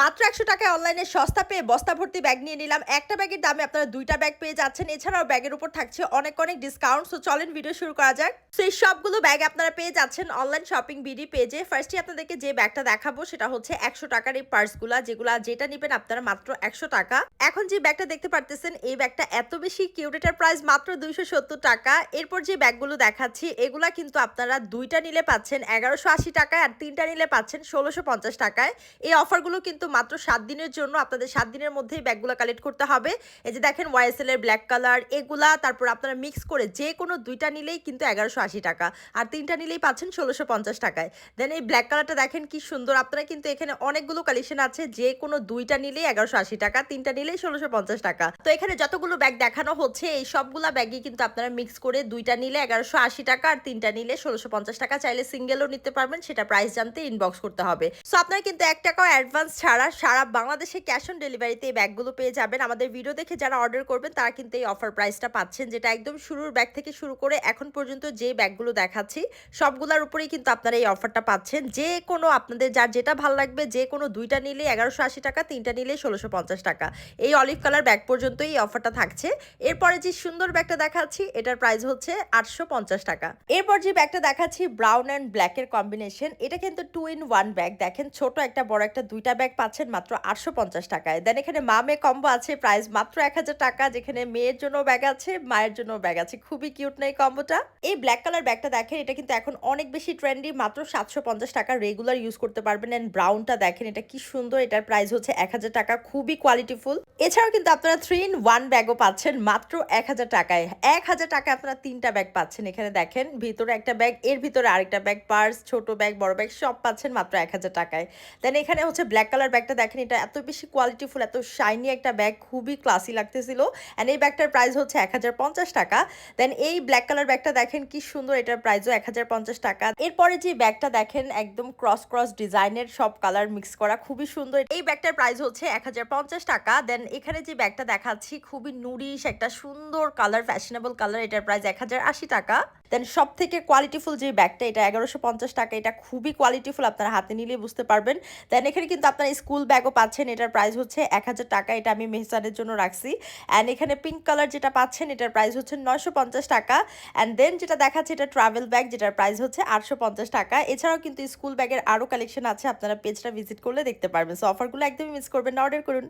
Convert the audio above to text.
মাত্র একশো টাকায় অনলাইনে সস্তা পেয়ে বস্তা ভর্তি ব্যাগ নিয়ে নিলাম। একটা ব্যাগের দামে আপনারা দুইটা ব্যাগ পেয়ে যাচ্ছেন। এছাড়াও ব্যাগের উপর থাকছে অনেক অনেক ডিসকাউন্ট সো চলেন ভিডিও শুরু করা যাক। সো এই সবগুলো ব্যাগ আপনারা পেয়ে যাচ্ছেন অনলাইন শপিং বিডি পেজে ফার্স্টে আপনাদেরকে যে ব্যাগটা দেখাবো, সেটা হচ্ছে একশো টাকার এই পার্সগুলা যেগুলা যেটা নেবেন আপনারা মাত্র একশো টাকা। এখন যে ব্যাগটা দেখতে পারতেছেন, এই ব্যাগটা এত বেশি কিউট এটার প্রাইস মাত্র দুইশো সত্তর টাকা। এরপর যে ব্যাগগুলো দেখাচ্ছি, এগুলা কিন্তু আপনারা দুইটা নিলে পাচ্ছেন এগারোশো আশি টাকায় আর তিনটা নিলে পাচ্ছেন ষোলোশো পঞ্চাশ টাকায়। এই অফারগুলো কিন্তু মাত্র সাত দিনের জন্য আপনাদের সাত দিনের মধ্যেই ব্যাগগুলো কালেক্ট করতে হবে। এই যে দেখেন ওয়াইএসএল এর ব্ল্যাক কালার এগুলা, তারপর আপনারা মিক্স করে যে কোনো দুইটা নিলেই কিন্তু এগারোশো আশি টাকা, আর তিনটা নিলেই পাচ্ছেন ষোলোশো পঞ্চাশ টাকায়। দেন এই ব্ল্যাক কালারটা দেখেন কি সুন্দর, আপনারা কিন্তু এখানে অনেকগুলো কালেকশন আছে, যে কোনো দুইটা নিলেই এগারোশো আশি টাকা, তিনটা নিলেই ষোলোশো পঞ্চাশ টাকা। তো এখানে যতগুলো ব্যাগ দেখানো হচ্ছে, এই সবগুলা ব্যাগই কিন্তু আপনারা মিক্স করে দুইটা নিলে এগারোশো আশি টাকা, আর তিনটা নিলে ষোলোশো পঞ্চাশ টাকা। চাইলে সিঙ্গেলও নিতে পারবেন, সেটা প্রাইস জানতে ইনবক্স করতে হবে। সো আপনারা কিন্তু এক টাকাও অ্যাডভান্স ছাড়া সারা বাংলাদেশে ক্যাশ অন ডেলিভারিতে এই ব্যাগগুলো পেয়ে যাবেন, আমাদের ভিডিও দেখে যারা অর্ডার করবেন, তারা কিন্তু এই অফার প্রাইসটা পাচ্ছেন, যেটা একদম শুরুর ব্যাগ থেকে শুরু করে এখন পর্যন্ত যে ব্যাগগুলো দেখাচ্ছি, সবগুলোর উপরেই কিন্তু আপনারা এই অফারটা পাচ্ছেন। যে কোনো আপনাদের যার যেটা ভালো লাগবে, যে কোনো দুইটা নিলে এগারোশো আশি টাকা, তিনটা নিলে ষোলোশো পঞ্চাশ টাকা। এই অলিভ কালার ব্যাগ পর্যন্ত এই অফারটা থাকছে। এরপরে যে সুন্দর ব্যাগটা দেখাচ্ছি, এটার প্রাইস হচ্ছে আটশো পঞ্চাশ টাকা। এরপর যে ব্যাগটা দেখাচ্ছি ব্রাউন অ্যান্ড ব্ল্যাকের কম্বিনেশন এটা কিন্তু টু ইন ওয়ান ব্যাগ দেখেন, ছোট একটা, বড় একটা, দুইটা ব্যাগ পাচ্ছেন মাত্র আটশো পঞ্চাশ টাকায়। দেন এখানে মা মেয়ে কম্বো আছে প্রাইস মাত্র এক হাজার টাকা, যেখানে মেয়ের জন্য ব্যাগ আছে, মায়ের জন্য ব্যাগ আছে। খুবই কিউট না এই কম্বোটা এই ব্ল্যাক কালার ব্যাগটা দেখেন, এটা কিন্তু এখন অনেক বেশি ট্রেন্ডি মাত্র সাতশো পঞ্চাশ টাকা রেগুলার ইউজ করতে পারবেন। অ্যান্ড ব্রাউনটা দেখেন, এটা কি সুন্দর, এটার প্রাইস হচ্ছে এক হাজার টাকা, খুবই কোয়ালিটিফুল এছাড়াও কিন্তু আপনারা থ্রি ইন ওয়ান ব্যাগও পাচ্ছেন, মাত্র এক হাজার টাকায়। এক হাজার টাকায় আপনারা তিনটা ব্যাগ পাচ্ছেন এখানে দেখেন। ভিতরে একটা ব্যাগ এর ভিতরে আরেকটা ব্যাগ পার্স ছোট ব্যাগ বড় ব্যাগ সব পাচ্ছেন মাত্র এক হাজার টাকায়। দেন এখানে হচ্ছে ব্ল্যাক কালার ব্যাগটা দেখেন, এটা এত বেশি কোয়ালিটিফুল এত শাইনি একটা ব্যাগ খুবই ক্লাসি লাগতেছিল। অ্যান্ড এই ব্যাগটার প্রাইস হচ্ছে এক হাজার পঞ্চাশ টাকা। দেন এই ব্ল্যাক কালার ব্যাগটা দেখেন, কি সুন্দর, এটার প্রাইসও এক হাজার পঞ্চাশ টাকা। এরপরে যে ব্যাগটা দেখেন, একদম ক্রস ক্রস ডিজাইনের সব কালার মিক্স করা, খুবই সুন্দর। এই ব্যাগটার প্রাইস হচ্ছে এক হাজার পঞ্চাশ টাকা। দেন এখানে যে ব্যাগটা দেখাচ্ছি, খুবই নুরিশ একটা সুন্দর কালার ফ্যাশনেবল কালার এটার প্রাইস এক হাজার আশি টাকা। দেন সব থেকে কোয়ালিটিফুল যে ব্যাগটা, এটা এগারোশো পঞ্চাশ টাকা, এটা খুবই কোয়ালিটিফুল আপনারা হাতে নিলে বুঝতে পারবেন। দেন এখানে কিন্তু আপনারা স্কুল ব্যাগও পাচ্ছেন, এটার প্রাইস হচ্ছে এক হাজার টাকা, এটা আমি মেহসানের জন্য রাখছি। অ্যান্ড এখানে পিঙ্ক কালার যেটা পাচ্ছেন, এটার প্রাইস হচ্ছে নয়শো পঞ্চাশ টাকা। অ্যান্ড দেন যেটা দেখাচ্ছে, এটা ট্রাভেল ব্যাগ যেটার প্রাইস হচ্ছে আটশো পঞ্চাশ টাকা। এছাড়াও কিন্তু স্কুল ব্যাগের আরও কালেকশন আছে, আপনারা পেজটা ভিজিট করলে দেখতে পারবেন। সো অফারগুলো একদমই মিস করবেন অর্ডার করুন।